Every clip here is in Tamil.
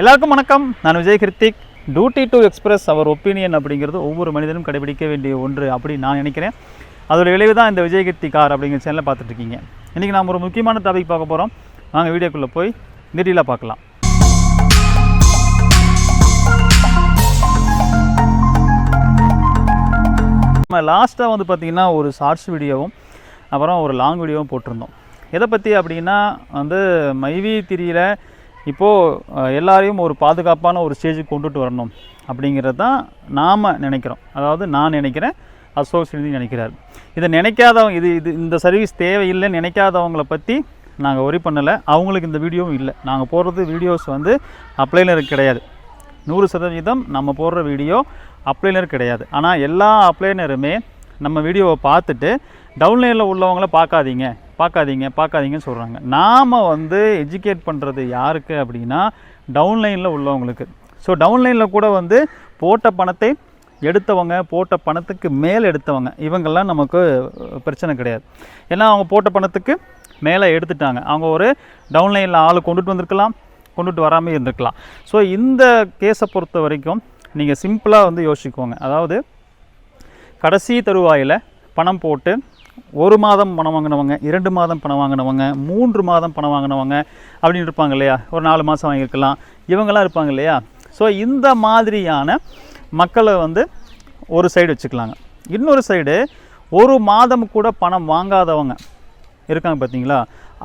எல்லாருக்கும் வணக்கம். நான் Vijay Kiruthik. Duty to express our opinion அப்படிங்கிறது ஒவ்வொரு மனிதனும் கடைபிடிக்க வேண்டிய ஒன்று அப்படி நான் நினைக்கிறேன். அதோட விளைவு தான் இந்த விஜய் கிருத்தி கார் அப்படிங்கிற சேனலில் பார்த்துட்டு இருக்கீங்க. இன்றைக்கி நாம் ஒரு முக்கியமான டாபிக் பார்க்க போகிறோம் நாங்கள் வீடியோக்குள்ளே போய் நெட்டியில் பார்க்கலாம். நம்ம லாஸ்ட்டாக வந்து பார்த்திங்கன்னா ஒரு ஷார்ட்ஸ் வீடியோவும் அப்புறம் ஒரு லாங் வீடியோவும் போட்டிருந்தோம். எதை பற்றி அப்படின்னா வந்து மைவி திரியில் இப்போது எல்லாரையும் ஒரு பாதுகாப்பான ஒரு ஸ்டேஜுக்கு கொண்டுட்டு வரணும் அப்படிங்கிறது தான் நாம் நினைக்கிறோம். அதாவது நான் நினைக்கிறேன் அசோக் சிந்தி நினைக்கிறார். இதை நினைக்காதவங்க இது இது இந்த சர்வீஸ் தேவையில்லைன்னு நினைக்காதவங்களை பற்றி நாங்கள் ஒரி பண்ணலை. அவங்களுக்கு இந்த வீடியோவும் இல்லை. நாங்கள் போடுறது வீடியோஸ் வந்து அப்ளைனர் கிடையாது. நூறு சதவீதம் நம்ம போடுற வீடியோ அப்ளைனர் கிடையாது. ஆனால் எல்லா அப்ளைனருமே நம்ம வீடியோவை பார்த்துட்டு டவுன்லைனில் உள்ளவங்கள பார்க்காதீங்க. பார்க்காதீங்க பார்க்காதீங்கன்னு சொல்கிறாங்க நாம் வந்து எஜுகேட் பண்ணுறது யாருக்கு அப்படின்னா டவுன்லைனில் உள்ளவங்களுக்கு. ஸோ டவுன்லைனில் கூட வந்து போட்ட பணத்தை எடுத்தவங்க போட்ட பணத்துக்கு மேலே எடுத்தவங்க இவங்கெல்லாம் நமக்கு பிரச்சனை கிடையாது. ஏன்னா அவங்க போட்ட பணத்துக்கு மேலே எடுத்துட்டாங்க. அவங்க ஒரு டவுன்லைனில் ஆள் கொண்டுட்டு வந்திருக்கலாம் கொண்டுட்டு வராமல் இருந்திருக்கலாம். ஸோ இந்த கேஸை பொறுத்த வரைக்கும் நீங்கள் சிம்பிளாக வந்து யோசிக்கோங்க. அதாவது கடைசி தருவாயில் பணம் போட்டு ஒரு மாதம் பணம் வாங்கினவங்க இரண்டு மாதம் பணம் வாங்கினவங்க மூன்று மாதம் பணம் வாங்கினவங்க அப்படின்னு இருப்பாங்க இல்லையா? ஒரு நாலு மாதம் வாங்கியிருக்கலாம். இவங்கெல்லாம் இருப்பாங்க இல்லையா? ஸோ இந்த மாதிரியான மக்களை வந்து ஒரு சைடு வச்சுக்கலாங்க. இன்னொரு சைடு ஒரு மாதம் கூட பணம் வாங்காதவங்க இருக்காங்க பார்த்தீங்களா?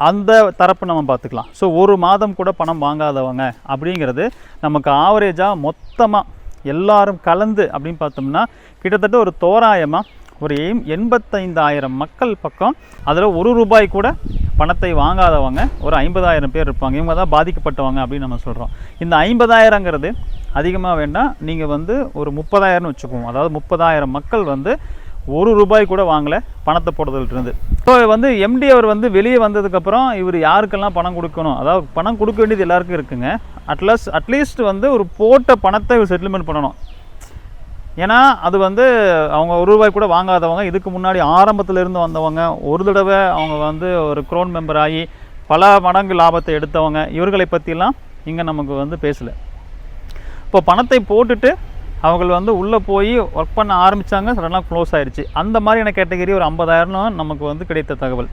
அந்த தரப்பு நம்ம பார்த்துக்கலாம். ஸோ ஒரு மாதம் கூட பணம் வாங்காதவங்க அப்படிங்கிறது நமக்கு ஆவரேஜாக மொத்தமாக எல்லாரும் கலந்து அப்படின்னு பார்த்தோம்னா கிட்டத்தட்ட ஒரு தோராயமாக ஒரு எம் எண்பத்தைந்தாயிரம் மக்கள் பக்கம். அதில் ஒரு ரூபாய் கூட பணத்தை வாங்காதவங்க ஒரு ஐம்பதாயிரம் பேர் இருப்பாங்க. இவங்க தான் பாதிக்கப்பட்டவங்க அப்படின்னு நம்ம சொல்கிறோம் இந்த ஐம்பதாயிரங்கிறது அதிகமாக வேண்டாம் நீங்கள் வந்து ஒரு முப்பதாயிரம்னு வச்சுக்குவோம். அதாவது முப்பதாயிரம் மக்கள் வந்து ஒரு ரூபாய் கூட வாங்கலை பணத்தை போடுறதுலேருந்து ஸோ வந்து எம்டி அவர் வந்து வெளியே வந்ததுக்கப்புறம் இவர் யாருக்கெல்லாம் பணம் கொடுக்கணும்? அதாவது பணம் கொடுக்க வேண்டியது எல்லாருக்கும் இருக்குங்க. அட்லஸ் அட்லீஸ்ட் வந்து ஒரு போட்ட பணத்தை இவர் செட்டில்மெண்ட் பண்ணணும். ஏன்னா அது வந்து அவங்க ஒரு ரூபாய் கூட வாங்காதவங்க இதுக்கு முன்னாடி ஆரம்பத்துல இருந்து வந்தவங்க ஒரு தடவை அவங்க வந்து ஒரு க்ரோன் மெம்பர் ஆகி பல மடங்கு லாபத்தை எடுத்தவங்க இவர்களை பற்றிலாம் இங்கே நமக்கு வந்து பேசலை. இப்போ பணத்தை போட்டுட்டு அவங்கள் வந்து உள்ளே போய் ஒர்க் பண்ண ஆரம்பித்தாங்க சடனாக க்ளோஸ் ஆயிடுச்சு அந்த மாதிரியான கேட்டகரி ஒரு ஐம்பதாயிரம் நமக்கு வந்து கிடைத்த தகவல்.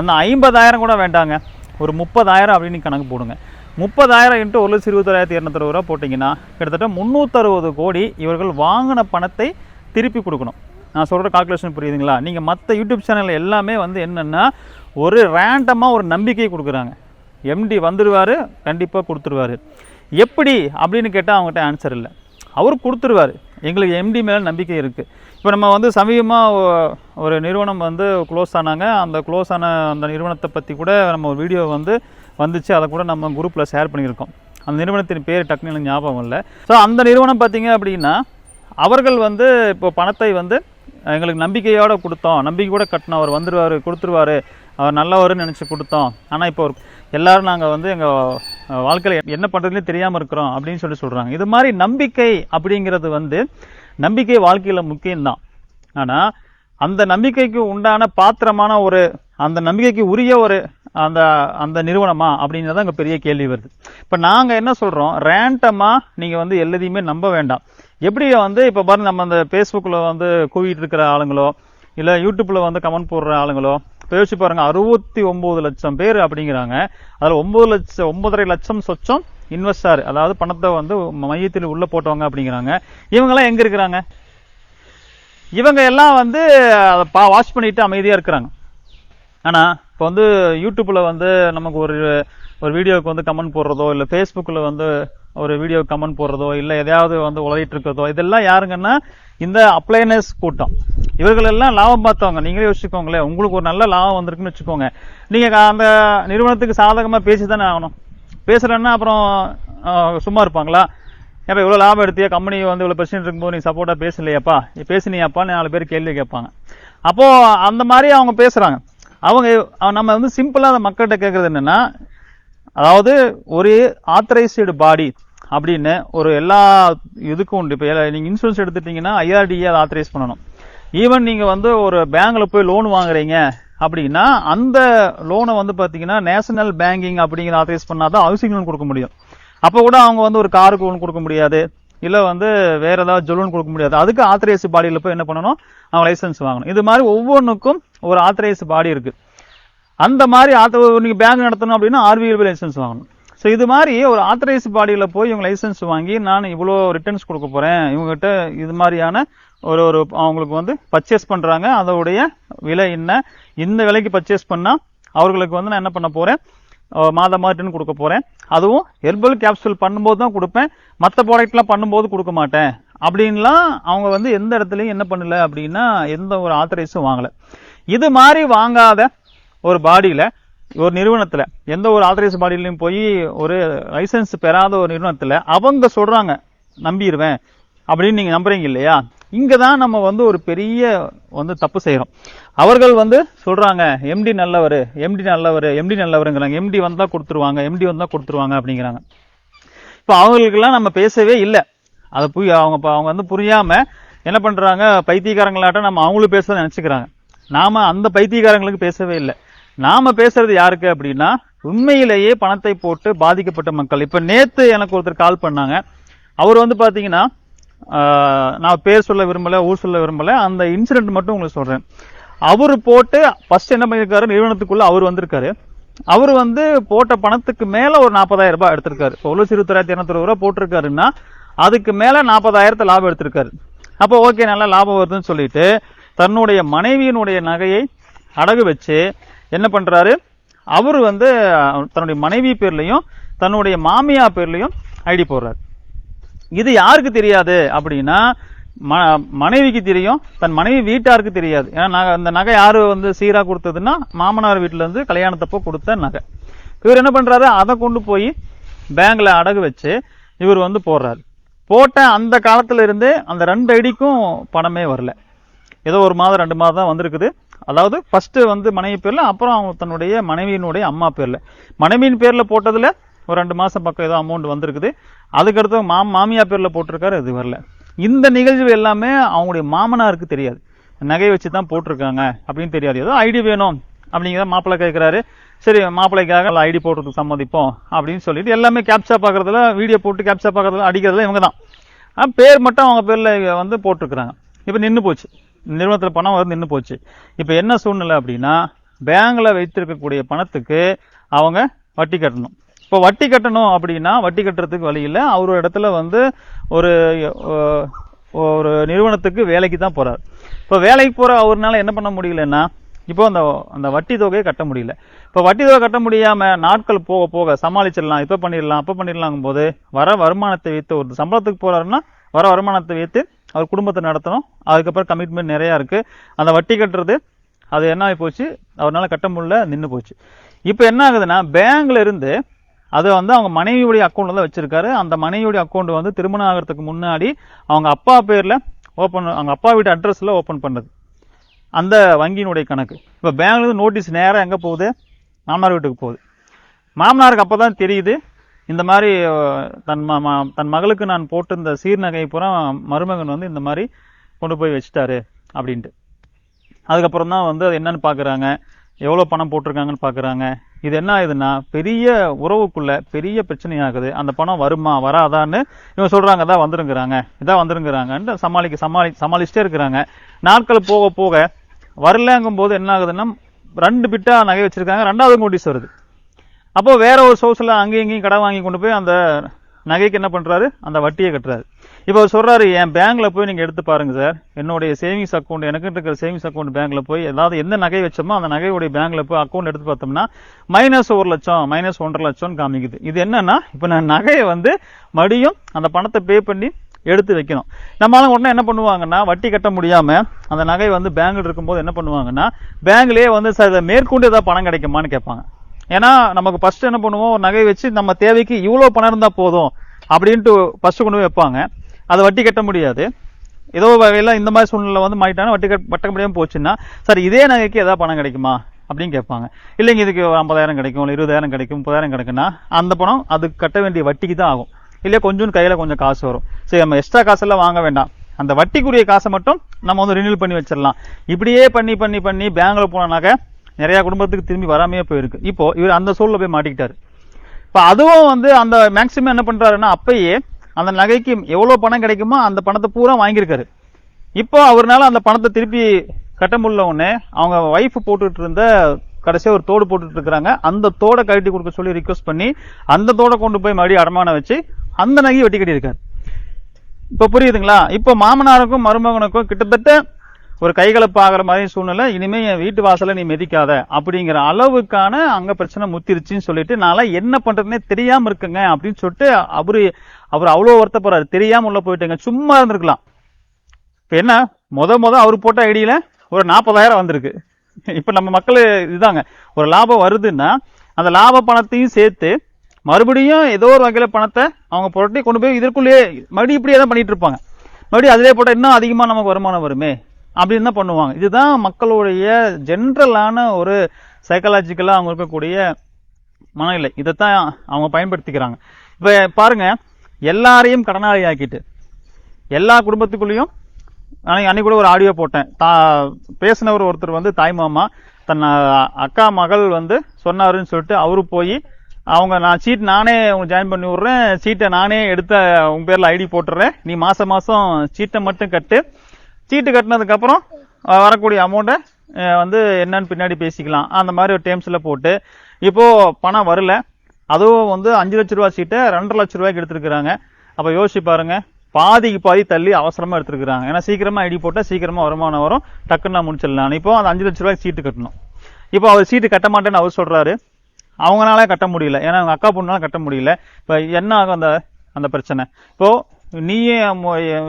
அந்த ஐம்பதாயிரம் கூட வேண்டாங்க. ஒரு முப்பதாயிரம் அப்படின்னு கணக்கு போடுங்க. முப்பதாயிரம் இன்ட்டு ஒரு லட்சம் இருபத்தாயிரத்தி இரநூத்தறுபது ரூபா போட்டிங்கன்னா கிட்டத்தட்ட முந்நூற்றறுபது கோடி இவர்கள் வாங்கின பணத்தை திருப்பி கொடுக்கணும். நான் சொல்கிற கால்குலேஷன் புரியுதுங்களா? நீங்கள் மற்ற யூடியூப் சேனல் எல்லாமே வந்து என்னென்னா ஒரு ரேண்டமாக ஒரு நம்பிக்கை கொடுக்குறாங்க. எம்டி வந்துடுவார் கண்டிப்பாக கொடுத்துருவாரு. எப்படி அப்படின்னு கேட்டால் அவங்ககிட்ட ஆன்சர் இல்லை. அவர் கொடுத்துருவார். எங்களுக்கு எம்டி மேலே நம்பிக்கை இருக்குது இப்போ நம்ம வந்து சமீபமாக ஒரு நிறுவனம் வந்து க்ளோஸ் ஆனாங்க. அந்த க்ளோஸ் ஆன அந்த நிறுவனத்தை பற்றி கூட நம்ம ஒரு வீடியோ வந்து வந்துச்சு அதை கூட நம்ம குரூப்பில் ஷேர் பண்ணியிருக்கோம். அந்த நிறுவனத்தின் பேர் டக்குனு ஞாபகம் இல்லை. ஸோ அந்த நிறுவனம் பார்த்தீங்க அப்படின்னா அவர்கள் வந்து இப்போ பணத்தை வந்து எங்களுக்கு நம்பிக்கையோடு கொடுத்தோம். நம்பிக்கையோட கட்டினோம். அவர் வந்துடுவார் கொடுத்துருவாரு. அவர் நல்லவர்னு நினச்சி கொடுத்தோம். ஆனால் இப்போ ஒரு- நாங்கள் வந்து எங்கள் வாழ்க்கையில் என்ன பண்ணுறதுனே தெரியாமல் இருக்கிறோம் அப்படின்னு சொல்லி சொல்கிறாங்க இது மாதிரி நம்பிக்கை அப்படிங்கிறது வந்து நம்பிக்கை வாழ்க்கையில் முக்கியம்தான். ஆனால் அந்த நம்பிக்கைக்கு உண்டான பாத்திரமான ஒரு அந்த நம்பிக்கைக்கு உரிய ஒரு அந்த அந்த நிறுவனமா அப்படிங்கிறது தான் அங்கே பெரிய கேள்வி வருது. இப்போ நாங்கள் என்ன சொல்கிறோம் ரேண்டமாக நீங்கள் வந்து எல்லாத்தையுமே நம்ப வேண்டாம். எப்படி வந்து இப்போ பாருங்க நம்ம அந்த ஃபேஸ்புக்கில் வந்து கூவிட்டு இருக்கிற ஆளுங்களோ இல்லை யூடியூப்பில் வந்து கமெண்ட் போடுற ஆளுங்களோ இப்போ யோசிச்சு பாருங்க அறுபத்தி ஒம்பது லட்சம் பேர் அப்படிங்கிறாங்க. அதில் ஒம்பது லட்சம் ஒன்பதரை லட்சம் சொச்சம் இன்வெஸ்டார் அதாவது பணத்தை வந்து மையத்தில் உள்ள போட்டவங்க அப்படிங்கிறாங்க. இவங்கெல்லாம் எங்கே இருக்கிறாங்க? இவங்க எல்லாம் வந்து அதை பா வாஷ் பண்ணிட்டு அமைதியாக இருக்கிறாங்க. ஆனால் இப்போ வந்து யூடியூப்பில் வந்து நமக்கு ஒரு ஒரு வீடியோவுக்கு வந்து கமெண்ட் போடுறதோ இல்லை ஃபேஸ்புக்கில் வந்து ஒரு வீடியோ கமெண்ட் போடுறதோ இல்லை எதையாவது வந்து உலகிட்டு இருக்கிறதோ இதெல்லாம் யாருங்கன்னா இந்த அப்ளைனஸ் கூட்டம். இவர்கள் எல்லாம் லாபம் பார்த்தவங்க. நீங்களே யோசிச்சுக்கோங்களேன். உங்களுக்கு ஒரு நல்ல லாபம் வந்திருக்குன்னு வச்சுக்கோங்க. நீங்கள் அந்த நிறுவனத்துக்கு சாதகமாக பேசி தானே ஆகணும். பேசுகிறேன்னா அப்புறம் சும்மா இருப்பாங்களா? ஏப்பா இவ்வளோ லாபம் எடுத்தியா? கம்பெனி வந்து இவ்வளோ பிரச்சனை இருக்கும்போது நீ சப்போர்ட்டாக பேசலையாப்பா? நீ பேசினியாப்பான்னு நாலு பேர் கேள்வி கேட்பாங்க. அப்போது அந்த மாதிரி அவங்க பேசுகிறாங்க அவங்க நம்ம வந்து சிம்பிளாக அந்த மக்கள்கிட்ட கேட்குறது என்னென்னா அதாவது ஒரு ஆத்தரைஸ்டு பாடி அப்படின்னு ஒரு எல்லா இதுக்கும் உண்டு. இப்போ நீங்கள் இன்சூரன்ஸ் எடுத்துட்டீங்கன்னா ஐஆர்டிஏ அதை ஆத்தரைஸ் பண்ணணும். ஈவன் நீங்கள் வந்து ஒரு பேங்கில் போய் லோன் வாங்குறீங்க அப்படின்னா அந்த லோனை வந்து பார்த்தீங்கன்னா நேஷனல் பேங்கிங் அப்படிங்கிற ஆத்தரைஸ் பண்ணாதான் ஹவுசிங் லோன் கொடுக்க முடியும். அப்போ கூட அவங்க வந்து ஒரு காருக்கு லோன் கொடுக்க முடியாது. இல்லை வந்து வேற ஏதாவது ஜொலுன்னு கொடுக்க முடியாது. அதுக்கு ஆத்தரைஸ் பாடியில் போய் என்ன பண்ணணும்? அவங்க லைசன்ஸ் வாங்கணும். இது மாதிரி ஒவ்வொன்றுக்கும் ஒரு ஆத்தரைஸ் பாடி இருக்கு. அந்த மாதிரி ஆத்த நீங்கள் பேங்க் நடத்தணும் அப்படின்னா ஆர்பிஐ லைசன்ஸ் வாங்கணும். ஸோ இது மாதிரி ஒரு ஆத்தரைஸ் பாடியில் போய் இவங்க லைசன்ஸ் வாங்கி நான் இவ்வளோ ரிட்டர்ன்ஸ் கொடுக்க போகிறேன் இவங்ககிட்ட இது மாதிரியான ஒரு ஒரு அவங்களுக்கு வந்து பர்ச்சேஸ் பண்ணுறாங்க அதோடைய விலை என்ன? இந்த விலைக்கு பர்ச்சேஸ் பண்ணால் அவர்களுக்கு வந்து நான் என்ன பண்ண போகிறேன் மாதம் ரிட்டர்ன் கொடுக்க போகிறேன் அதுவும் ஹெர்பல் கேப்சூல் பண்ணும்போது தான் கொடுப்பேன். மற்ற ப்ராடக்ட்லாம் பண்ணும்போது கொடுக்க மாட்டேன். அப்படின்லாம் அவங்க வந்து எந்த இடத்துலையும் என்ன பண்ணல அப்படின்னா எந்த ஒரு ஆத்தரைஸும் வாங்கலை. இது மாதிரி வாங்காத ஒரு பாடியில் ஒரு நிறுவனத்தில் எந்த ஒரு ஆத்தரைஸ் பாடியிலையும் போய் ஒரு லைசன்ஸ் பெறாத ஒரு நிறுவனத்தில் அவங்க சொல்கிறாங்க நம்பிடுவேன் அப்படின்னு நீங்கள் நம்புறீங்க இல்லையா? இங்கே தான் நம்ம வந்து ஒரு பெரிய வந்து தப்பு செய்கிறோம் அவர்கள் வந்து சொல்கிறாங்க எம்டி நல்லவர் எம்டி நல்லவர் எம்டி நல்லவருங்கிறாங்க. எம்டி வந்தால் கொடுத்துருவாங்க எம்டி வந்தால் கொடுத்துருவாங்க அப்படிங்கிறாங்க. இப்போ அவங்களுக்கெல்லாம் நம்ம பேசவே இல்லை. அதை புரிய அவங்க இப்போ அவங்க வந்து புரியாமல் என்ன பண்ணுறாங்க பைத்தியக்காரங்களாட்டம் நம்ம அவங்களும் பேச நினச்சிக்கிறாங்க. நாம் அந்த பைத்தியக்காரங்களுக்கு பேசவே இல்லை. நாம பேசுறது யாருக்கு அப்படின்னா உண்மையிலேயே பணத்தை போட்டு பாதிக்கப்பட்ட மக்கள். இப்போ நேற்று எனக்கு ஒருத்தர் கால் பண்ணாங்க. அவர் வந்து பார்த்தீங்கன்னா நான் பேர் சொல்ல விரும்பல ஊர் சொல்ல விரும்பல அந்த இன்சிடென்ட் மட்டும் உங்களுக்கு சொல்றேன். அவர் போட்டு ஃபர்ஸ்ட் என்ன பண்ணிருக்காரு நிறுவனத்துக்குள்ள அவர் வந்திருக்காரு. அவர் வந்து போட்ட பணத்துக்கு மேல ஒரு நாற்பதாயிரம் ரூபாய் எடுத்திருக்காரு. இப்போ ஒரு லட்சம் இருபத்தாயிரத்தி இரநூத்தி ரூபா போட்டிருக்காருன்னா அதுக்கு மேல நாற்பதாயிரத்தை லாபம் எடுத்திருக்காரு. அப்போ ஓகே நல்லா லாபம் வருதுன்னு சொல்லிட்டு தன்னுடைய மனைவியினுடைய நகையை அடகு வச்சு என்ன பண்றாரு அவர் வந்து தன்னுடைய மனைவி பேர்லையும் தன்னுடைய மாமியா பேர்லையும் ஐடி போடுறாரு. இது யாருக்கு தெரியாது அப்படின்னா ம- மனைவிக்கு தெரியும் தன் மனைவி வீட்டாருக்கு தெரியாது. ஏன்னா நகை- அந்த நகை யாரு வந்து சீரா கொடுத்ததுன்னா மாமனார் வீட்டுல இருந்து கல்யாணத்தப்போ கொடுத்த நகை. இவர் என்ன பண்றாரு? அதை கொண்டு போய் பேங்க்ல அடகு வச்சு இவர் வந்து போடுறாரு. போட்ட அந்த காலத்துல இருந்து அந்த ரெண்டு ஐடிக்கும் பணமே வரல. ஏதோ ஒரு மாதம் ரெண்டு மாதம் தான் வந்திருக்குது. அதாவது ஃபர்ஸ்ட் வந்து மனைவி பேர்ல அப்புறம் அவங்க தன்னுடைய மனைவியினுடைய அம்மா பேர்ல. மனைவியின் பேர்ல போட்டதுல ஒரு ரெண்டு மாசம் பக்கம் ஏதோ அமௌண்ட் வந்திருக்குது. அதுக்கடுத்து மா மாமியா பேரில் போட்டிருக்காரு இது வரல. இந்த நிகழ்வு எல்லாமே அவங்களுடைய மாமனாருக்கு தெரியாது. நகை வச்சு தான் போட்டிருக்காங்க அப்படின்னு தெரியாது. ஏதோ ஐடி வேணும் அப்படிங்கிறத மாப்பிள்ளை கேட்குறாரு சரி மாப்பிள்ளைக்காக ஐடி போடுறதுக்கு சம்மதிப்போம் அப்படின்னு சொல்லிட்டு எல்லாமே கேப்சா பார்க்குறதுல வீடியோ போட்டு கேப்சா பார்க்குறதுல அடிக்கிறதுல இவங்க தான் பேர் மட்டும் அவங்க பேரில் வந்து போட்டிருக்கிறாங்க. இப்போ நின்று போச்சு. நிறுவனத்தில் பணம் வந்து நின்று போச்சு. இப்போ என்ன சூழ்நிலை அப்படின்னா பேங்கில் வைத்திருக்கக்கூடிய பணத்துக்கு அவங்க வட்டி கட்டணும். இப்போ வட்டி கட்டணும் அப்படின்னா வட்டி கட்டுறதுக்கு வழி இல்லை. அவர் இடத்துல வந்து ஒரு ஒரு நிறுவனத்துக்கு வேலைக்கு தான் போகிறார் இப்போ வேலைக்கு போகிற அவர்னால என்ன பண்ண முடியலன்னா இப்போ அந்த அந்த வட்டி தொகையை கட்ட முடியல. இப்போ வட்டி தொகை கட்ட முடியாமல் நாட்கள் போக போக சமாளிச்சிடலாம் இப்போ பண்ணிடலாம் அப்போ பண்ணிடலாங்கும் போது வர வருமானத்தை வைத்து ஒரு சம்பளத்துக்கு போகிறாருன்னா வர வருமானத்தை வைத்து அவர் குடும்பத்தை நடத்தணும். அதுக்கப்புறம் கமிட்மெண்ட் நிறையா இருக்குது அந்த வட்டி கட்டுறது அது என்ன ஆகி போச்சு? அவரால் கட்ட முடியல நின்று போச்சு. இப்போ என்ன ஆகுதுன்னா பேங்க்ல இருந்து அதை வந்து அவங்க மனைவியுடைய அக்கௌண்ட்ல தான் வச்சிருக்காரு. அந்த மனைவியுடைய அக்கௌண்ட் வந்து திருமணம் ஆகிறதுக்கு முன்னாடி அவங்க அப்பா பேர்ல ஓப்பன் அவங்க அப்பா வீட்டு அட்ரஸ்ல ஓப்பன் பண்ணது. அந்த வங்கியினுடைய கணக்கு. இப்போ பேங்க்லேருந்து நோட்டீஸ் நேராக எங்கே போகுது? மாமனார் வீட்டுக்கு போகுது. மாமனாருக்கு அப்போ தான் தெரியுது இந்த மாதிரி தன் மா தன் மகளுக்கு நான் போட்டு இந்த சீர்நகை பூரா மருமகன் வந்து இந்த மாதிரி கொண்டு போய் வச்சுட்டாரு அப்படின்ட்டு. அதுக்கப்புறம் தான் வந்து அது என்னன்னு பார்க்குறாங்க எவ்வளோ பணம் போட்டிருக்காங்கன்னு பார்க்குறாங்க இது என்ன ஆகுதுன்னா பெரிய உறவுக்குள்ள பெரிய பிரச்சனையாகுது. அந்த பணம் வருமா வராதான்னு இவங்க சொல்கிறாங்க தான் வந்துருங்கிறாங்க. இதான் வந்துருங்கிறாங்கன்ட்டு சமாளிக்க சமாளி சமாளிச்சுட்டே இருக்கிறாங்க. நாட்கள் போக போக வரலங்கும் போது என்ன ஆகுதுன்னா ரெண்டு பிட்டா நகை வச்சிருக்காங்க. ரெண்டாவது நோட்டீஸ் வருது. அப்போ வேற ஒரு சோர்ஸில் அங்கேயும் இங்கேயும் கடை வாங்கி கொண்டு போய் அந்த நகைக்கு என்ன பண்ணுறாரு அந்த வட்டியை கட்டுறாரு. இப்போ அவர் சொல்கிறாரு என் பேங்க்கில் போய் நீங்கள் எடுத்து பாருங்கள் சார் என்னுடைய சேவிங்ஸ் அக்கௌண்ட் எனக்கு இருக்கிற சேவிங்ஸ் அக்கௌண்ட் பேங்க்கில் போய் ஏதாவது எந்த நகை வச்சோமோ அந்த நகையுடைய பேங்க்கில் போய் அக்கௌண்ட் எடுத்து பார்த்தோம்னா மைனஸ் ஒரு லட்சம் மைனஸ் ஒன்றரை லட்சம் காமிக்குது. இது என்னன்னா இப்போ நான் நகையை வந்து மறுபடியும் அந்த பணத்தை பே பண்ணி எடுத்து வைக்கணும். நம்மளால உடனே என்ன பண்ணுவாங்கன்னா வட்டி கட்ட முடியாமல் அந்த நகை வந்து பேங்கில் இருக்கும்போது என்ன பண்ணுவாங்கன்னா பேங்க்லேயே வந்து சார் இதை மேற்கொண்டு ஏதாவது பணம் கிடைக்குமான்னு கேட்பாங்க. ஏன்னா நமக்கு ஃபஸ்ட்டு என்ன பண்ணுவோம்? ஒரு நகை வச்சு நம்ம தேவைக்கு இவ்வளோ பணம் இருந்தால் போதும் அப்படின்ட்டு ஃபஸ்ட்டு கொண்டு போய் வைப்பாங்க. அதை வட்டி கட்ட முடியாது. ஏதோ வகையில் இந்த மாதிரி சூழ்நிலை வந்து மாட்டிட்டாங்கன்னா வட்டி கட்ட வட்ட முடியாமல் போச்சுன்னா சார் இதே நகைக்கு ஏதாவது பணம் கிடைக்குமா? அப்படின்னு கேட்பாங்க. இல்லைங்க இதுக்கு ஐம்பதாயிரம் கிடைக்கும் இல்லை இருபதாயிரம் கிடைக்கும் முப்பதாயிரம் கிடைக்குன்னா அந்த பணம் அதுக்கு கட்ட வேண்டிய வட்டிக்கு தான் ஆகும். இல்லையா கொஞ்சம் கையில் கொஞ்சம் காசு வரும். சரி நம்ம எக்ஸ்ட்ரா காசெல்லாம் வாங்க வேண்டாம். அந்த வட்டிக்குரிய காசை மட்டும் நம்ம வந்து ரினியூல் பண்ணி வச்சிடலாம். இப்படியே பண்ணி பண்ணி பண்ணி பேங்கில் போனோம்னாக்க நிறையா குடும்பத்துக்கு திரும்பி வராமையே போயிருக்கு. இப்போ இவர் அந்த சூழலில் போய் மாட்டிக்கிட்டாரு. இப்போ அதுவும் வந்து அந்த மேக்சிமம் என்ன பண்ணுறாருன்னா அப்பயே அந்த நகைக்கு எவ்வளோ பணம் கிடைக்குமோ அந்த பணத்தை பூரா வாங்கியிருக்காரு. இப்போ அவர்னால அந்த பணத்தை திருப்பி கட்ட முடியல உடனே அவங்க ஒய்ஃப் போட்டுட்டு இருந்த கடைசியாக ஒரு தோடு போட்டுட்டு இருக்கிறாங்க. அந்த தோடை கழட்டி கொடுக்க சொல்லி ரிக்வஸ்ட் பண்ணி அந்த தோடை கொண்டு போய் மறுபடியும் அடமானம் வச்சு அந்த நகையை வெட்டி கட்டியிருக்காரு. இப்போ புரியுதுங்களா? இப்போ மாமனாருக்கும் மருமகனுக்கும் கிட்டத்தட்ட ஒரு கைகலப்பு ஆகிற மாதிரி சூழ்நிலை. இனிமே என் வீட்டு வாசலை நீ மெதிக்காத. அப்படிங்கிற அளவுக்கான அங்க பிரச்சனை முத்திருச்சுன்னு சொல்லிட்டு நான்லாம் என்ன பண்றதுன்னே தெரியாம இருக்குங்க அப்படின்னு சொல்லிட்டு அவரு அவர் அவ்வளோ வருத்தப்படுறாரு தெரியாமல் உள்ள போயிட்டுங்க. சும்மா இருந்திருக்கலாம். இப்போ என்ன? முத முத அவர் போட்ட ஐடியில் ஒரு நாற்பதாயிரம் வந்திருக்கு. இப்போ நம்ம மக்கள் இதுதாங்க. ஒரு லாபம் வருதுன்னா அந்த லாப பணத்தையும் சேர்த்து மறுபடியும் ஏதோ ஒரு வகையில் பணத்தை அவங்க புரட்டி கொண்டு போய் இதற்குள்ளேயே மறுபடியும் இப்படியே தான் பண்ணிட்டு இருப்பாங்க. மறுபடியும் அதிலே போட்டால் இன்னும் அதிகமாக நமக்கு வருமானம் வருமே? அப்படின்னு தான் பண்ணுவாங்க. இதுதான் மக்களுடைய ஜென்ரலான ஒரு சைக்காலஜிக்கலாக அவங்க இருக்கக்கூடிய மனநிலை. இதைத்தான் அவங்க பயன்படுத்திக்கிறாங்க. இப்போ பாருங்கள் எல்லாரையும் கடனாளி ஆக்கிட்டு எல்லா குடும்பத்துக்குள்ளேயும் அன்னைக்கு அன்னைக்கு கூட ஒரு ஆடியோ போட்டேன். தா பேசினவர் ஒருத்தர் வந்து தாய் மாமா தன் அக்கா மகள் வந்து சொன்னாருன்னு சொல்லிட்டு அவரு போய் அவங்க நான் சீட் நானே அவங்க ஜாயின் பண்ணி விடுறேன். சீட்டை நானே எடுத்த உங்க பேர்ல ஐடி போட்டுறேன். நீ மாசம் மாசம் சீட்டை மட்டும் கட்டு. சீட்டு கட்டினதுக்கு அப்புறம் வரக்கூடிய அமௌண்ட்டை வந்து என்னன்னு பின்னாடி பேசிக்கலாம். அந்த மாதிரி ஒரு டேம்ஸ்ல போட்டு இப்போ பணம் வரல. அதுவும் வந்து அஞ்சு லட்ச ரூபா சீட்டை ரெண்டரை லட்ச ரூபாய்க்கு எடுத்திருக்கிறாங்க. அப்போ யோசிச்சு பாருங்க பாதிக்கு பாதி தள்ளி அவசரமாக எடுத்திருக்கிறாங்க. ஏன்னா சீக்கிரமாக ஐடி போட்டால் சீக்கிரமாக வருமானம் வரும். டக்குன்னு நான் முடிச்சிடலாம். இப்போ அந்த அஞ்சு லட்ச ரூபாய்க்கு சீட்டு கட்டணும். இப்போ அவர் சீட்டு கட்ட மாட்டேன்னு அவர் சொல்கிறாரு அவங்களால கட்ட முடியல. ஏன்னா அவங்க அக்கா பொண்ணால கட்ட முடியல. இப்போ என்ன ஆகும் அந்த அந்த பிரச்சனை? இப்போது நீயே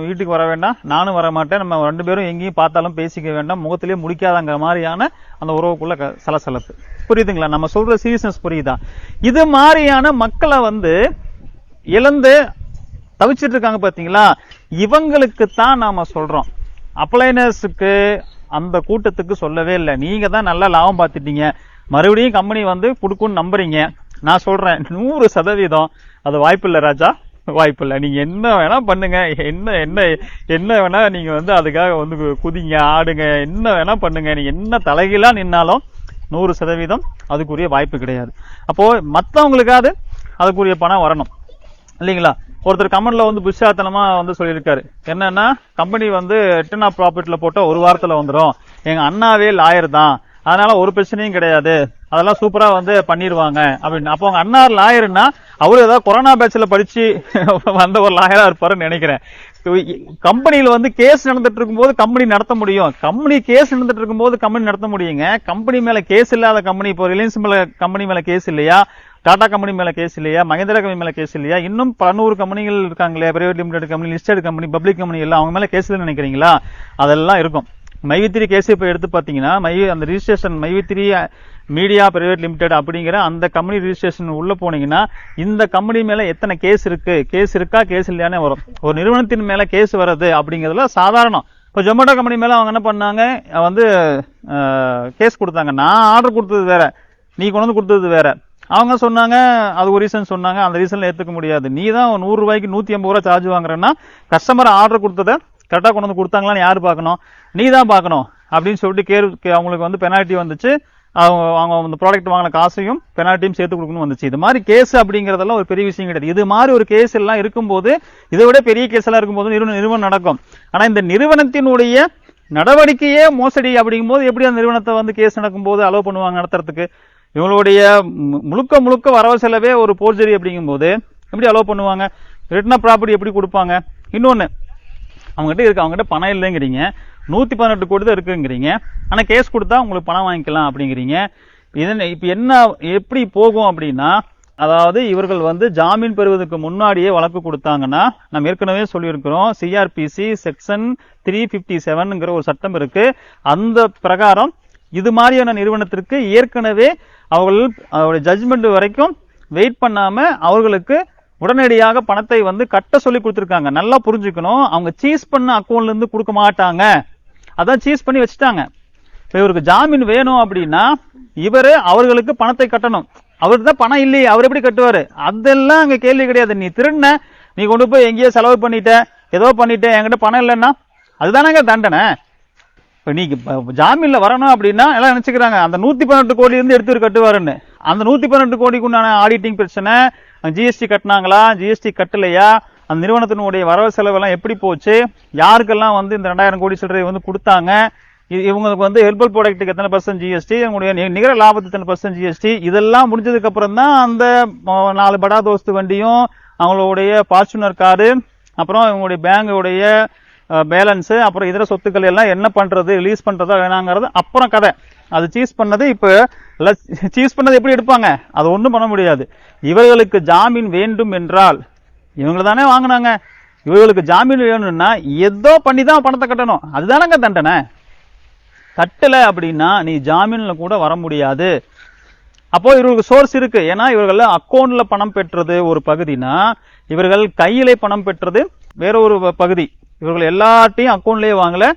வீட்டுக்கு வர வேண்டாம். நானும் வர மாட்டேன். நம்ம ரெண்டு பேரும் எங்கேயும் பார்த்தாலும் பேசிக்க வேண்டாம். முகத்திலேயே முடிக்காதங்க மாதிரியான அந்த உறவுக்குள்ள சலசலப்பு. புரியுதுங்களா? நம்ம சொல்ற சீரியஸ்னஸ் புரியுதா? இது மாதிரியான மக்களை வந்து இழந்து தவிச்சிட்டு இருக்காங்க பாத்தீங்களா? இவங்களுக்கு தான் நாம சொல்றோம். அப்ளைனர்ஸுக்கு அந்த கூட்டத்துக்கு சொல்லவே இல்லை. நீங்க தான் நல்ல லாபம் பார்த்துட்டீங்க. மறுபடியும் கம்பெனி வந்து கொடுக்கும்னு நம்புறீங்க. நான் சொல்றேன். நூறு சதவீதம். அது வாய்ப்பு இல்லை ராஜா. வாய்ப்பு இல்லை. நீங்க என்ன வேணா பண்ணுங்க. என்ன என்ன என்ன வேணா நீங்க வந்து அதுக்காக வந்து கு- குதிங்க ஆடுங்க. என்ன வேணா பண்ணுங்க. நீங்க என்ன தலைகீழா நின்னாலும் நூறு சதவீதம் அதுக்குரிய வாய்ப்பு கிடையாது. அப்போ மற்றவங்களுக்காவது அதுக்குரிய பணம் வரணும். இல்லைங்களா? ஒருத்தர் கமெண்ட்ல வந்து புஷாத்தனமா வந்து சொல்லியிருக்காரு. என்னன்னா கம்பெனி வந்து ரிட்டர்ன் ஆஃப் ப்ராஃபிட்ல போட்டால் ஒரு வாரத்தில் வந்துடும் எங்க அண்ணாவே லாயர் தான். அதனால ஒரு பிரச்சனையும் கிடையாது. அதெல்லாம் சூப்பரா வந்து பண்ணிடுவாங்க அப்படின்னு. அப்போ உங்க அண்ணா லாயர்னா அவரு ஏதாவது கொரோனா பேட்ச்ல படிச்சு வந்த ஒரு லாயரா இருப்பாருன்னு நினைக்கிறேன். கம்பெனியில வந்து கேஸ் நடந்துட்டு இருக்கும்போது கம்பெனி நடத்த முடியும். கம்பெனி கேஸ் நடந்துட்டு இருக்கும்போது கம்பெனி நடத்த முடியுங்க. கம்பெனி மேல கேஸ் இல்லாத கம்பெனி இப்போ ரிலையன்ஸ் மேல கம்பெனி மேல கேஸ் இல்லையா? டாடா கம்பெனி மேல கேஸ் இல்லையா? மகேந்திரா கம்பெனி மேல கேஸ் இல்லையா? இன்னும் பன்னூறு கம்பெனிகள் இருக்காங்களே private limited company listed company public company எல்லாம் அவங்க மேல கேஸ் நினைக்கிறீங்களா? அதெல்லாம் இருக்கும். மைவித்திரி கேஸ் இப்போ எடுத்து பார்த்தீங்கன்னா மை அந்த registration Mythri media private limited அப்படிங்கிற அந்த கம்பெனி ரிஜிஸ்ட்ரேஷன் உள்ளே போனீங்கன்னா இந்த கம்பெனி மேலே எத்தனை கேஸ் இருக்கு? கேஸ் இருக்கா? கேஸ் இல்லையானே வரும். ஒரு நிறுவனத்தின் மேலே கேஸ் வர்றது அப்படிங்கிறதுல சாதாரணம். இப்போ ஜொமேட்டோ கம்பெனி மேலே அவங்க என்ன பண்ணாங்க? வந்து கேஸ் கொடுத்தாங்க. நான் ஆர்டர் கொடுத்தது வேற. நீ கொண்டு வந்து கொடுத்தது வேற. அவங்க சொன்னாங்க அது ஒரு ரீசன் சொன்னாங்க. அந்த ரீசனில் ஏற்றுக்க முடியாது. நீ தான் நூறு ரூபாய்க்கு நூற்றி ஐம்பது ரூபா சார்ஜ் வாங்குறேன்னா கஸ்டமர் ஆர்டர் கொடுத்ததை கரெக்டாக கொண்டு வந்து கொடுத்தாங்களான்னு யார் பார்க்கணும்? நீ தான் பார்க்கணும் அப்படின்னு சொல்லிட்டு கேர் கே- அவங்களுக்கு வந்து பெனால்ட்டி வந்துச்சு. அவங்க அவங்க அந்த ப்ராடக்ட் வாங்கின காசையும் பெனால்ட்டியும் சேர்த்து கொடுக்கணும் வந்துச்சு. இது மாதிரி கேஸ் அப்படிங்கிறதெல்லாம் ஒரு பெரிய விஷயம் கிடையாது. இது மாதிரி ஒரு கேஸ் எல்லாம் இருக்கும்போது இதை விட பெரிய கேஸ் எல்லாம் இருக்கும்போது நிறுவனம் நிறுவனம் நடக்கும். ஆனால் இந்த நிறுவனத்தினுடைய நடவடிக்கையே மோசடி அப்படிங்கும்போது எப்படி அந்த நிறுவனத்தை வந்து கேஸ் நடக்கும்போது அலோவ் பண்ணுவாங்க நடத்துறதுக்கு? இவங்களுடைய மு- முழுக்க முழுக்க வரவு செலவே ஒரு போர்ஜரி அப்படிங்கும்போது எப்படி அலோவ் பண்ணுவாங்க? ரிட்டர்ன் ப்ராப்பர்ட்டி எப்படி கொடுப்பாங்க? இன்னொன்று அவங்ககிட்ட இருக்கு. அவங்ககிட்ட பணம் இல்லைங்கிறீங்க. நூற்றி பதினெட்டு கோடி தான் இருக்குங்கிறீங்க. ஆனால் கேஸ் கொடுத்தா உங்களுக்கு பணம் வாங்கிக்கலாம் அப்படிங்கிறீங்க. இதன் இப்போ என்ன எப்படி போகும் அப்படின்னா அதாவது இவர்கள் வந்து ஜாமீன் பெறுவதற்கு முன்னாடியே வழக்கு கொடுத்தாங்கன்னா நம்ம ஏற்கனவே சொல்லியிருக்கிறோம் சிஆர்பிசி செக்ஷன் த்ரீ ஃபிஃப்டி செவனுங்கிற ஒரு சட்டம் இருக்கு. அந்த பிரகாரம் இது மாதிரியான நிறுவனத்திற்கு ஏற்கனவே அவர்கள் அவருடைய ஜட்ஜ்மெண்ட் வரைக்கும் வெயிட் பண்ணாம அவர்களுக்கு உடனடியாக பணத்தை வந்து கட்ட சொல்லி கொடுத்துருக்காங்க. நல்லா புரிஞ்சுக்கணும். அவங்க சீஸ் பண்ண அக்கௌண்ட்ல இருந்து கொடுக்க மாட்டாங்க. அதான் சீஸ் பண்ணி வச்சுட்டாங்க. இப்போ இவருக்கு ஜாமீன் வேணும் அப்படின்னா இவர் அவர்களுக்கு பணத்தை கட்டணும். அவருக்கு தான் பணம் இல்லையே. அவர் எப்படி கட்டுவார்? அதெல்லாம் அங்கே கேள்வி கிடையாது. நீ திருடின நீ கொண்டு போய் எங்கேயோ செலவு பண்ணிட்ட ஏதோ பண்ணிட்ட என்கிட்ட பணம் இல்லைன்னா அதுதானங்க தண்டனை. இப்போ நீ ஜாமீனில் வரணும் அப்படின்னா எல்லாம் நினச்சிக்கிறாங்க. அந்த நூற்றி பதினெட்டு கோடி இருந்து எடுத்து கட்டுவாருன்னு. அந்த நூற்றி பன்னெண்டு கோடிக்கு உண்டான ஆடிட்டிங் பிரச்சனை ஜிஎஸ்டி கட்டினாங்களா? ஜிஎஸ்டி கட்டலையா? அந்த நிறுவனத்தினுடைய வரவு செலவெல்லாம் எப்படி போச்சு? யாருக்கெல்லாம் வந்து இந்த ரெண்டாயிரம் கோடி சில்லறை வந்து கொடுத்தாங்க? இவங்களுக்கு வந்து ஹெர்பல் ப்ராடக்ட்டுக்கு எத்தனை பர்சன்ட் ஜிஎஸ்டி இவங்களுடைய நிகர லாபத்துக்கு எத்தனை பர்சன்ட் ஜிஎஸ்டி இதெல்லாம் முடிஞ்சதுக்கு அப்புறம் தான் அந்த நாலு படா தோஸ்து வண்டியும் அவங்களுடைய ஃபார்ச்சுனர் காரு அப்புறம் இவங்களுடைய பேங்குடைய பேலன்ஸு அப்புறம் இதர சொத்துக்கள் எல்லாம் என்ன பண்ணுறது ரிலீஸ் பண்ணுறதா வேணாங்கிறது அப்புறம் கதை. அது சீஸ் பண்ணது இப்போ சீஸ் பண்ணதை எப்படி எடுப்பாங்க? அது ஒன்றும் பண்ண முடியாது. இவர்களுக்கு ஜாமீன் வேண்டும் என்றால் இவங்க தானே வாங்கினாங்க. இவர்களுக்கு ஜாமீன் வேணும்னா ஏதோ பண்ணி தான் பணத்தை கட்டணும். அதுதானங்க தண்டனை. கட்டலை அப்படின்னா நீ ஜாமீனில் கூட வர முடியாது. அப்போ இவர்களுக்கு சோர்ஸ் இருக்கு. ஏன்னா இவர்கள் அக்கௌண்ட்ல பணம் பெற்றது ஒரு பகுதினா இவர்கள் கையிலே பணம் பெற்றது வேற ஒரு பகுதி. இவர்கள் எல்லாத்தையும் அக்கௌண்ட்லயே வாங்கல.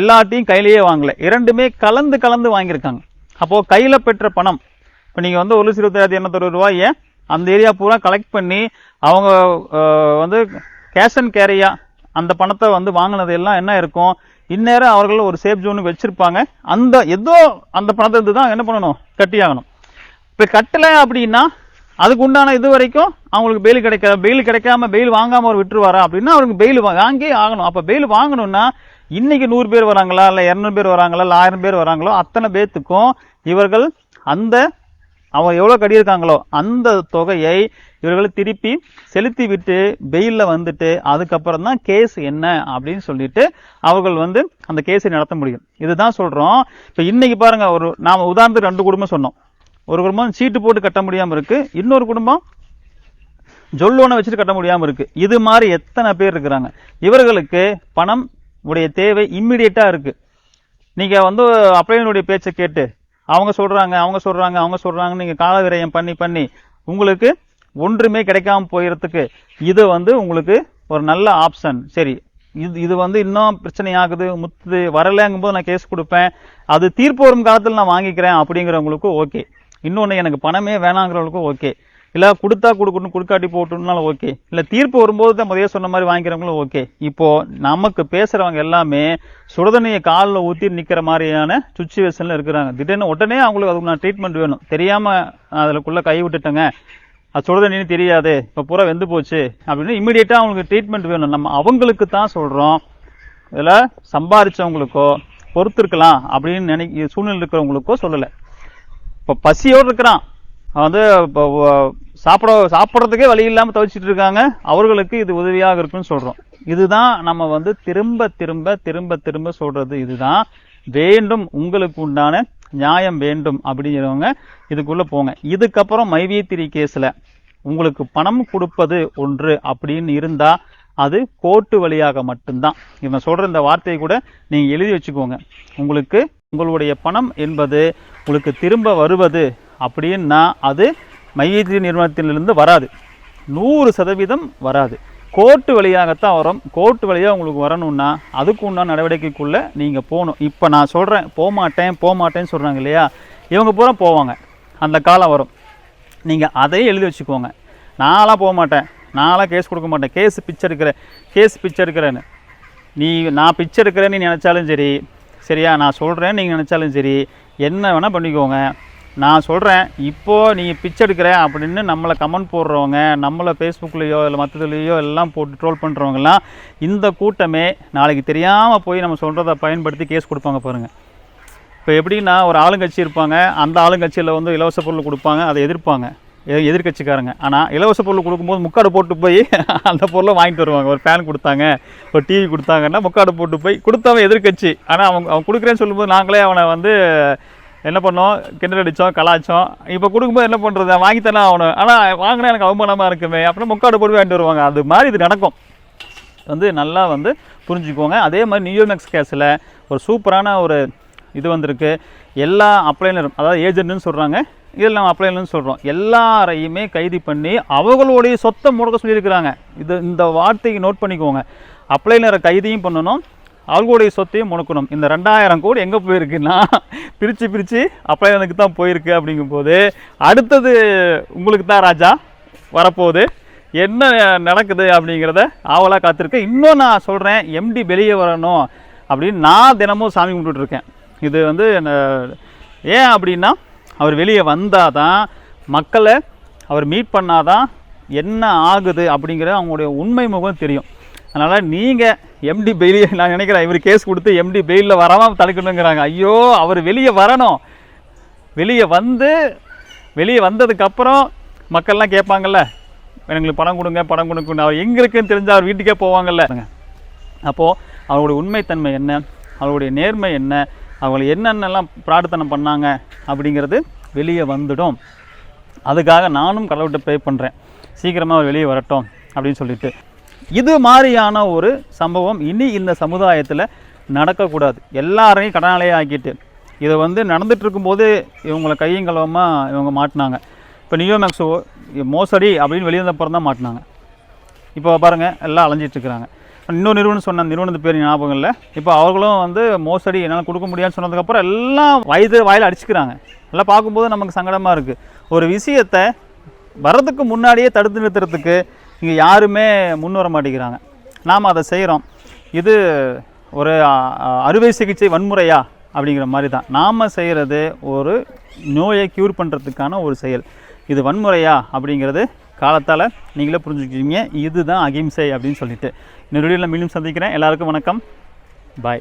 எல்லாத்தையும் கையிலேயே வாங்கல. இரண்டுமே கலந்து கலந்து வாங்கியிருக்காங்க. அப்போ கையில பெற்ற பணம் இப்போ நீங்க வந்து ஒரு லட்சம் இருபத்தாயிரத்தி எண்ணூத்தொரு ரூபாயை அந்த ஏரியா பூரா கலெக்ட் பண்ணி அவங்க வந்து கேஷ் அண்ட் கேரியா அந்த பணத்தை வந்து வாங்கினது எல்லாம் என்ன இருக்கும்? இந்நேரம் அவர்கள் ஒரு சேஃப் ஜோன் வச்சிருப்பாங்க. அந்த ஏதோ அந்த பணத்தை இருந்து தான் என்ன பண்ணணும்? கட்டி ஆகணும். இப்போ கட்டலை அப்படின்னா அதுக்கு உண்டான இது வரைக்கும் அவங்களுக்கு பெயில் கிடைக்காது பெயில் கிடைக்காம பெயில் வாங்காம அவர் விட்டுருவாரா அப்படின்னா அவருக்கு பெயில் வாங்கி ஆகணும். அப்போ பெயில் வாங்கணும்னா இன்னைக்கு நூறு பேர் வராங்களா இல்லை இரநூறு பேர் வராங்களா இல்லை ஆயிரம் பேர் வராங்களோ அத்தனை பேர்த்துக்கும் இவர்கள் அந்த அவங்க எவ்வளோ கட்டியிருக்காங்களோ அந்த தொகையை இவர்கள் திருப்பி செலுத்தி விட்டு பெயிலில் வந்துட்டு அதுக்கப்புறம் தான் கேஸ் என்ன அப்படின்னு சொல்லிட்டு அவர்கள் வந்து அந்த கேஸை நடத்த முடியும். இதுதான் சொல்கிறோம் இப்போ இன்னைக்கு பாருங்க ஒரு நாம் உதாரணத்துக்கு ரெண்டு குடும்பம் சொன்னோம். ஒரு குடும்பம் சீட்டு போட்டு கட்ட முடியாமல் இருக்கு இன்னொரு குடும்பம் ஜொல்லோனை வச்சுட்டு கட்ட முடியாமல் இருக்கு. இது மாதிரி எத்தனை பேர் இருக்கிறாங்க? இவர்களுக்கு பணம் உடைய தேவை இம்மிடியட்டாக இருக்குது நீங்கள் வந்து அப்ளைனுடைய பேச்சை கேட்டு அவங்க சொல்கிறாங்க அவங்க சொல்கிறாங்க அவங்க சொல்கிறாங்கன்னு நீங்கள் கால விரயம் பண்ணி பண்ணி உங்களுக்கு ஒன்றுமே கிடைக்காம போயிடுறதுக்கு இது வந்து உங்களுக்கு ஒரு நல்ல ஆப்ஷன் சரி இது இது வந்து இன்னும் பிரச்சனை ஆகுது முத்துது வரலங்கும்போது நான் கேஸ் கொடுப்பேன் அது தீர்ப்பு வரும் காலத்தில் நான் வாங்கிக்கிறேன் அப்படிங்கிறவங்களுக்கும் ஓகே இன்னொன்று எனக்கு பணமே வேணாங்கிறவங்களுக்கும் ஓகே இல்லை கொடுத்தா கொடுக்கணும் கொடுக்காட்டி போட்டுனாலும் ஓகே இல்லை தீர்ப்பு வரும்போது தான் முதல்ல சொன்ன மாதிரி வாங்கிக்கிறவங்களும் ஓகே இப்போது நமக்கு பேசுகிறவங்க எல்லாமே சுடுதண்ணியை காலில் ஊற்றி நிற்கிற மாதிரியான சுச்சுவேஷனில் இருக்கிறாங்க. திடீர்னு உடனே அவங்களுக்கு அதுக்கு நான் ட்ரீட்மெண்ட் வேணும். தெரியாமல் அதுக்குள்ள கை விட்டுட்டேங்க. அது சுடுதண்ணின்னு தெரியாது. இப்போ பூரா வெந்து போச்சு. அப்படின்னு இமீடியட்டாக அவங்களுக்கு ட்ரீட்மெண்ட் வேணும். நம்ம அவங்களுக்கு தான் சொல்கிறோம் இதில் சம்பாரிச்சவங்களுக்கோ பொறுத்திருக்கலாம் அப்படின்னு நினை சூழ்நிலை இருக்கிறவங்களுக்கோ சொல்லலை. இப்போ பசியோடு இருக்கிறான். வந்து இப்போ சாப்பிட சாப்பிட்றதுக்கே வழி இல்லாமல் தவிச்சிட்டு இருக்காங்க. அவர்களுக்கு இது உதவியாக இருக்குன்னு சொல்கிறோம் இதுதான் நம்ம வந்து திரும்ப திரும்ப திரும்ப திரும்ப சொல்கிறது இதுதான் வேண்டும் உங்களுக்கு உண்டான நியாயம் வேண்டும் அப்படிங்கிறவங்க இதுக்குள்ளே போங்க. இதுக்கப்புறம் மைவியத்திரி கேஸில் உங்களுக்கு பணம் கொடுப்பது ஒன்று அப்படின்னு இருந்தால் அது கோர்ட்டு வழியாக மட்டும்தான். இவன் சொல்கிற இந்த வார்த்தையை கூட நீங்கள் எழுதி வச்சுக்கோங்க. உங்களுக்கு உங்களுடைய பணம் என்பது உங்களுக்கு திரும்ப வருவது அப்படின்னா அது மையத்திரி நிறுவனத்திலிருந்து வராது. நூறு சதவீதம் வராது. கோர்ட்டு வழியாகத்தான் வரும். கோர்ட்டு வழியாக உங்களுக்கு வரணும்னா அதுக்கு உண்டான நடவடிக்கைக்குள்ளே நீங்கள் போகணும். இப்போ நான் சொல்கிறேன் போகமாட்டேன் போகமாட்டேன்னு சொல்கிறாங்க இல்லையா? இவங்க பூரா போவாங்க. அந்த காலம் வரும். நீங்கள் அதையும் எழுதி வச்சுக்கோங்க. நானாக போக மாட்டேன் நான்லாம் கேஸ் கொடுக்க மாட்டேன். கேஸ் பிச்சை எடுக்கிறேன். கேஸ் பிச்சை எடுக்கிறேன்னு. நீ நான் பிச்சை எடுக்கிறேன்னு நீ நினச்சாலும் சரி. சரியா நான் சொல்கிறேன்னு நீங்கள் நினச்சாலும் சரி. என்ன வேணால் பண்ணிக்கோங்க. நான் சொல்கிறேன் இப்போது நீங்கள் பிச்சை எடுக்கிறேன் அப்படின்னு நம்மளை கமெண்ட் போடுறவங்க நம்மளை ஃபேஸ்புக்லேயோ இல்லை மற்றதுலேயோ எல்லாம் போட்டு ட்ரோல் பண்ணுறவங்கலாம் இந்த கூட்டமே நாளைக்கு தெரியாமல் போய் நம்ம சொல்கிறத பயன்படுத்தி கேஸ் கொடுப்பாங்க பாருங்கள் இப்போ எப்படின்னா ஒரு ஆளுங்கட்சி இருப்பாங்க அந்த ஆளுங்கட்சியில் வந்து இலவச பொருள் கொடுப்பாங்க அதை எதிர்ப்பாங்க. எ- எதிர்க்கட்சிக்காரங்க. ஆனால் இலவச பொருள் கொடுக்கும்போது முக்காடு போட்டு போய் அந்த பொருளை வாங்கிட்டு வருவாங்க. ஒரு ஃபேன் கொடுத்தாங்க ஒரு டிவி கொடுத்தாங்கன்னா முக்காடு போட்டு போய் கொடுத்தவன் எதிர்க்கட்சி. ஆனால் அவங்க அவன் கொடுக்குறேன்னு சொல்லும்போது நாங்களே அவனை வந்து என்ன பண்ணோம்? கிண்டல் அடித்தோம் கலாச்சோம் இப்போ கொடுக்கும்போது என்ன பண்ணுறது வாங்கித்தானே ஆகணும். ஆனால் வாங்கினா எனக்கு அவமானமாக இருக்குமே. அப்புறம் முக்காடு போட்டு வாங்கிட்டு வருவாங்க. அது மாதிரி இது நடக்கும். வந்து நல்லா வந்து புரிஞ்சுக்கோங்க. அதே மாதிரி நியூயோமேக்ஸ் கேஸில் ஒரு சூப்பரான ஒரு இது வந்திருக்கு. எல்லா அப்ளைனரும் அதாவது ஏஜென்ட்னு சொல்கிறாங்க இதில் நம்ம அப்ளைனர்னு சொல்கிறோம் எல்லாரையுமே கைது பண்ணி அவங்களுடைய சொத்தை முடக்க சொல்லியிருக்கிறாங்க. இது இந்த வார்த்தைக்கு நோட் பண்ணிக்கோங்க. அப்ளைனரை கைதையும் பண்ணணும். அவங்களுடைய சொத்தையும் முடக்கணும். இந்த ரெண்டாயிரம் கோடி எங்கே போயிருக்குன்னா பிரித்து பிரித்து அப்ளைனருக்கு தான் போயிருக்கு அப்படிங்கும்போது அடுத்தது உங்களுக்கு தான் ராஜா வரப்போகுது. என்ன நடக்குது அப்படிங்கிறத ஆவலாக காத்திருக்கேன் இன்னும் நான் சொல்கிறேன் எம்டி வெளியே வரணும் அப்படின்னு நான் தினமும் சாமி கும்பிட்டுருக்கேன் இது வந்து ஏன் அப்படின்னா அவர் வெளியே வந்தால் தான் மக்களை அவர் மீட் பண்ணாதான் என்ன ஆகுது அப்படிங்கிற அவங்களுடைய உண்மை முகம் தெரியும். அதனால் நீங்கள் எம்டி பெயில் நான் நினைக்கிறேன் இவர் கேஸ் கொடுத்து எம்டி பெயிலில் வராமல் தடுக்கணுங்கிறாங்க. ஐயோ அவர் வெளியே வரணும். வெளியே வந்து வெளியே வந்ததுக்கப்புறம் மக்கள்லாம் கேட்பாங்கல்ல எங்களுக்கு பணம் கொடுங்க பணம் கொடுங்க. அவர் எங்கே இருக்குன்னு தெரிஞ்சால் அவர் வீட்டுக்கே போவாங்கல்ல. அப்போது அவருடைய உண்மைத்தன்மை என்ன? அவருடைய நேர்மை என்ன? அவங்க என்னென்னலாம் பிரார்த்தனை பண்ணாங்க? அப்படிங்கிறது வெளியே வந்துடும். அதுக்காக நானும் கடவுள்கிட்ட ப்ரே பண்ணுறேன் சீக்கிரமாக அவர் வெளியே வரட்டும் அப்படின்னு சொல்லிட்டு. இது மாதிரியான ஒரு சம்பவம் இனி இந்த சமுதாயத்தில் நடக்கக்கூடாது. எல்லாரையும் கடனாலே ஆக்கிட்டு இதை வந்து நடந்துட்டு இருக்கும்போது இவங்களை கையும் இவங்க மாட்டினாங்க. இப்போ நியோமேக்ஸோ மோசடி அப்படின்னு வெளியே வந்தப்புறம் தான் மாட்டினாங்க. இப்போ பாருங்கள் எல்லாம் அலைஞ்சிட்ருக்கிறாங்க இன்னொரு நிறுவனம் சொன்ன நிறுவனத்து பேர் ஞாபகம் இல்லை. இப்போ அவர்களும் வந்து மோசடி என்னால் கொடுக்க முடியாதுன்னு சொன்னதுக்கப்புறம் எல்லாம் வயது வாயில் அடிச்சுக்கிறாங்க. எல்லாம் பார்க்கும்போது நமக்கு சங்கடமாக இருக்குது ஒரு விஷயத்தை வர்றதுக்கு முன்னாடியே தடுத்து நிறுத்துறதுக்கு இங்கே யாருமே முன் வர மாட்டேங்கிறாங்க. நாம் அதை செய்கிறோம் இது ஒரு அறுவை சிகிச்சை வன்முறையா? அப்படிங்கிற மாதிரி தான். நாம் செய்கிறது ஒரு நோயை க்யூர் பண்ணுறதுக்கான ஒரு செயல். இது வன்முறையா? அப்படிங்கிறது காலத்தால் நீங்களே புரிஞ்சுக்கிட்டீங்க. இதுதான் அகிம்சை அப்படின்னு சொல்லிட்டு. இந்த வீடியோவில் மீண்டும் சந்திக்கிறேன். எல்லாருக்கும் வணக்கம்.